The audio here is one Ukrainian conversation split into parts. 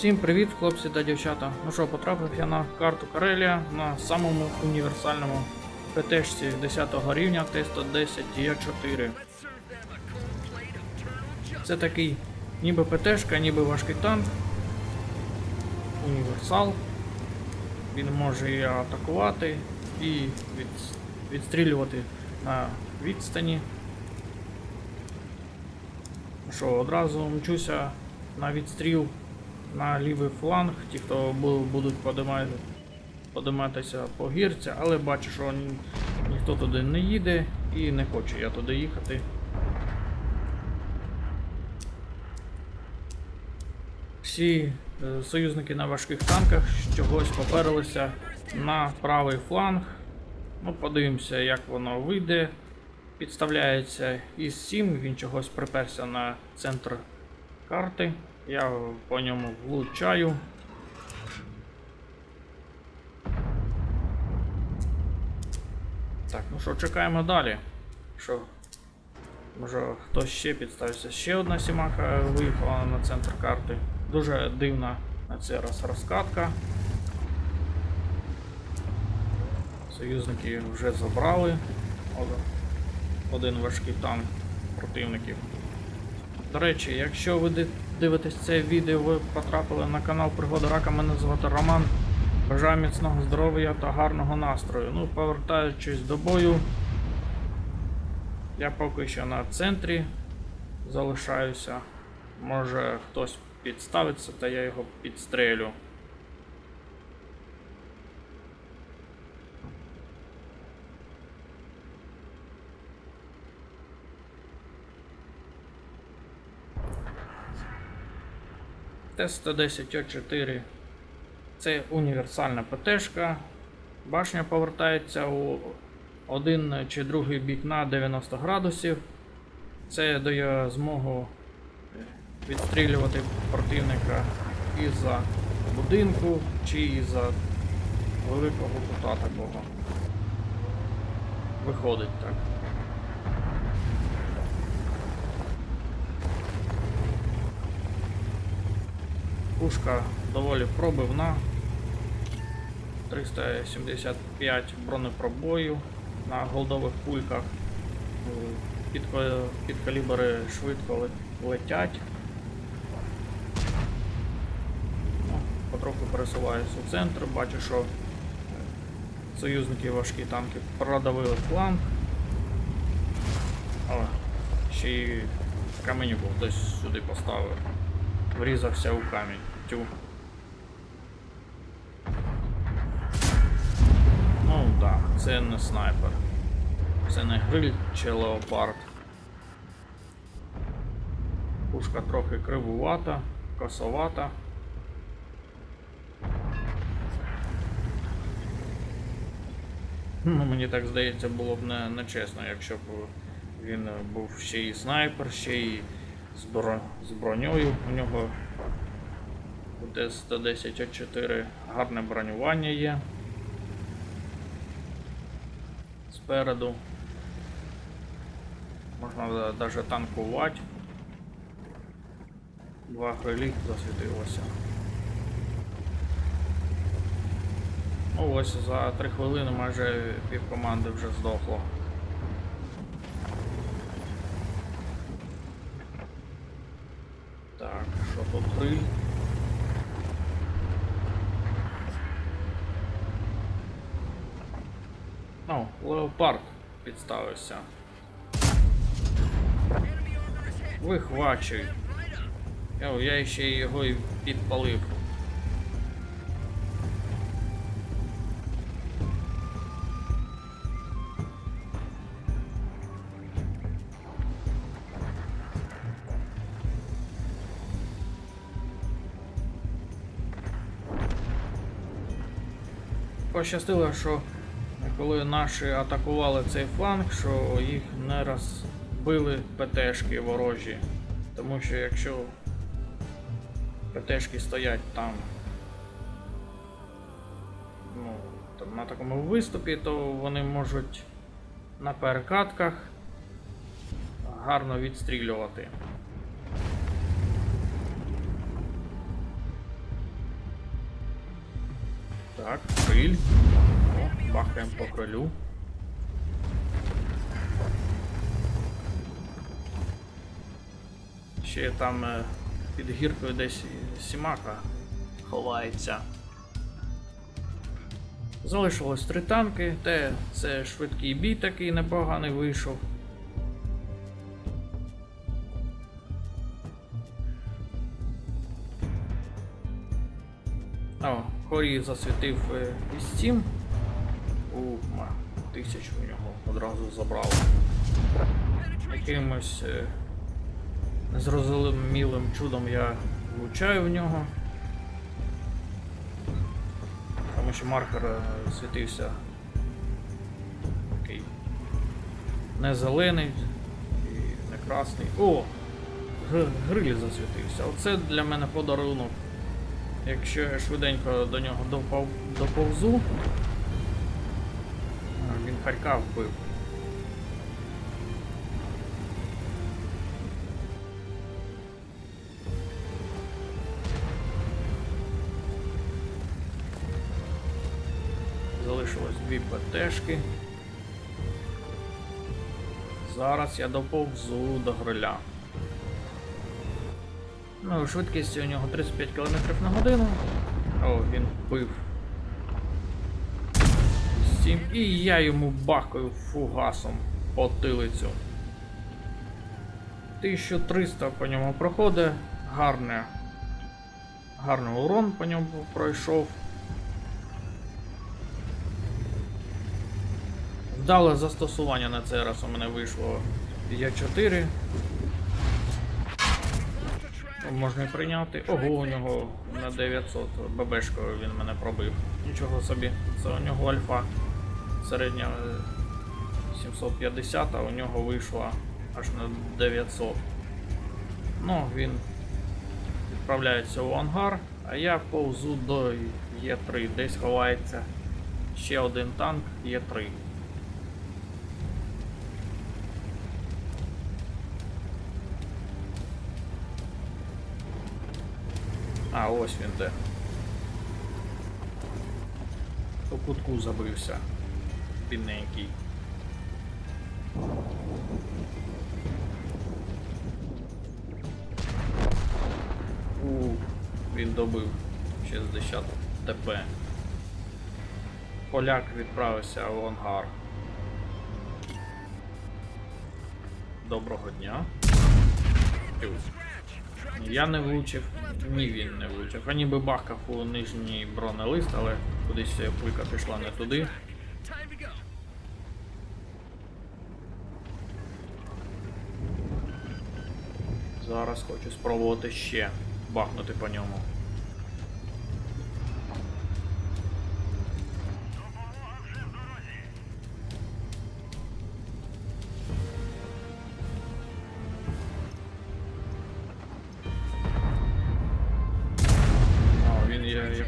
Всім привіт, хлопці та дівчата. Ну що, потрапив я на карту Карелія на самому універсальному ПТшці 10 рівня Т-110 Е4. Це такий ніби ПТшка, ніби важкий танк. Універсал. Він може і атакувати, і від, відстрілювати на відстані. Ну Що, одразу мчуся на відстріл на лівий фланг, ті, хто будуть подимати, подиматися по гірці, але бачу, що ні- ніхто туди не їде і не хочу я туди їхати. Всі е, союзники на важких танках чогось поперлися на правий фланг. Ну, подивимося, як воно вийде. Підставляється із 7, він чогось приперся на центр карти. Я по ньому влучаю. Так, ну що, чекаємо далі. Що? Може хтось ще підставився. Ще одна сімака виїхала на центр карти. Дуже дивна на цей раз розкатка. Союзники вже забрали. Один- важкий танк противників. До речі, якщо ви дивитесь це відео, ви потрапили на канал Пригода Рака, мене звати Роман. Бажаю міцного здоров'я та гарного настрою. Ну, повертаючись до бою, я поки що на центрі залишаюся. Може хтось підставиться, та я його підстрелю. Т-110 О4 це універсальна ПТшка. Башня повертається у один чи другий бік на 90 градусів. Це дає змогу відстрілювати противника із-за будинку чи із-за великого кута такого. Виходить так. Пушка доволі пробивна. 375 бронепробою на голдових пульках. Під, під калібри швидко летять. Ну, потроху пересуваюся у центр, бачу, що е, союзники важкі танки продавили фланг. Але ще й каменюку хтось сюди поставив. Врізався у камінь. Тю. Ну да, це не снайпер. Це не гриль чи леопард. Пушка трохи кривувата, косовата. Ну, мені так здається, було б не, нечесно, якщо б він був ще і снайпер, ще й з, бро... з броньою. У нього у Т-110 А4 гарне бронювання є. Спереду. Можна навіть танкувати. Два грилі засвітилося. Ну ось за 3 хвилини майже пів команди вже здохло. Так, Ну, леопард підставився. Вихвачуй. Я, ще його і підпалив. Пощастило, що коли наші атакували цей фланг, що їх не розбили ПТшки ворожі. Тому що якщо ПТшки стоять там, ну, там на такому виступі, то вони можуть на перекатках гарно відстрілювати. Так, криль. Бахаємо по крилю. Ще там е, під гіркою десь сімака ховається. Залишилось три танки, те це швидкий бій такий непоганий вийшов. Хорі засвітив е, Steam. У, тисячу у нього одразу забрало. Якимось е, незрозумілим чудом я влучаю в нього. Тому що маркер е, світився такий не зелений і не красний. О! Гриль засвітився. Оце для мене подарунок. Якщо я швиденько до нього допов... доповзу, він харька вбив. Залишилось дві ПТшки. Зараз я доповзу до гриля. Ну, швидкість у нього 35 км на годину. О, він вбив. Сім. І я йому бахкаю фугасом по тилицю. 1300 по ньому проходить. Гарне. Гарний урон по ньому пройшов. Вдале застосування на цей раз у мене вийшло Я4. Можна прийняти. Ого, у нього на 900 ББшкою він мене пробив. Нічого собі, це у нього альфа. Середня е, 750, а у нього вийшла аж на 900. Ну, він відправляється у ангар, а я повзу до Є3. Десь ховається ще один танк Є3. А, ось він де. У кутку забився. Бідненький. У, він добив 60 ТП. Поляк відправився в ангар. Доброго дня. Тю. Я не влучив, ні він не влучив. А ніби бахкав у нижній бронелист, але кудись пулька пішла не туди. Зараз хочу спробувати ще бахнути по ньому.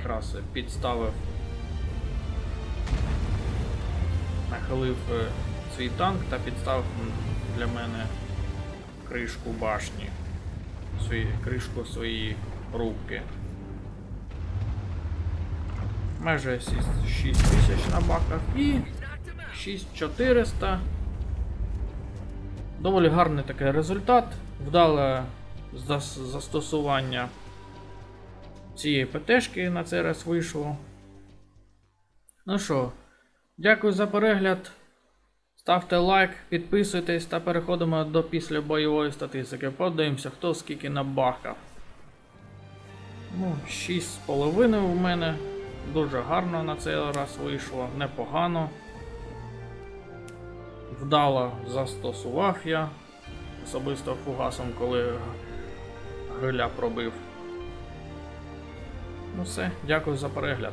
Якраз підставив. Нахилив е, свій танк та підставив для мене кришку башні. Свої, кришку своєї рубки. Майже 6 тисяч набакав і 6400. Доволі гарний такий результат. Вдале застосування цієї ПТшки на цей раз вийшло. Ну що, дякую за перегляд. Ставте лайк, підписуйтесь та переходимо до після бойової статистики. Подивимося, хто скільки набахав. Ну, 6,5 у мене. Дуже гарно на цей раз вийшло, непогано. Вдало застосував я. Особисто фугасом, коли гриля пробив. Ну все, дякую за перегляд.